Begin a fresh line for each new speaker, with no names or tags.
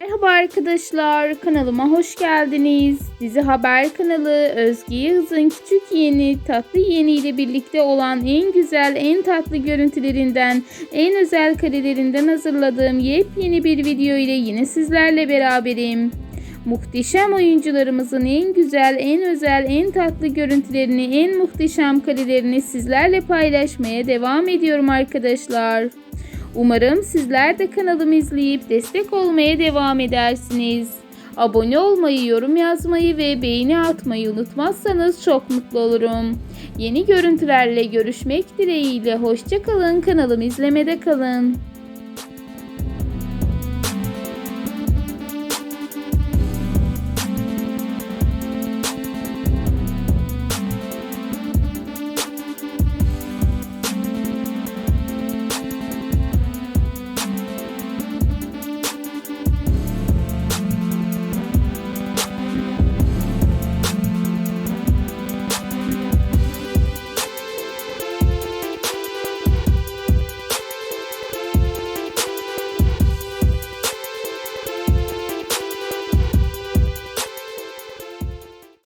Merhaba arkadaşlar, kanalıma hoş geldiniz. Dizi Haber kanalı Özge Yağız'ın küçük yeni, tatlı yeni ile birlikte olan en güzel, en tatlı görüntülerinden, en özel karelerinden hazırladığım yepyeni bir video ile yine sizlerle beraberim. Muhteşem oyuncularımızın en güzel, en özel, en tatlı görüntülerini, en muhteşem karelerini sizlerle paylaşmaya devam ediyorum arkadaşlar. Umarım sizler de kanalımı izleyip destek olmaya devam edersiniz. Abone olmayı, yorum yazmayı ve beğeni atmayı unutmazsanız çok mutlu olurum. Yeni görüntülerle görüşmek dileğiyle hoşçakalın kanalımı izlemede kalın.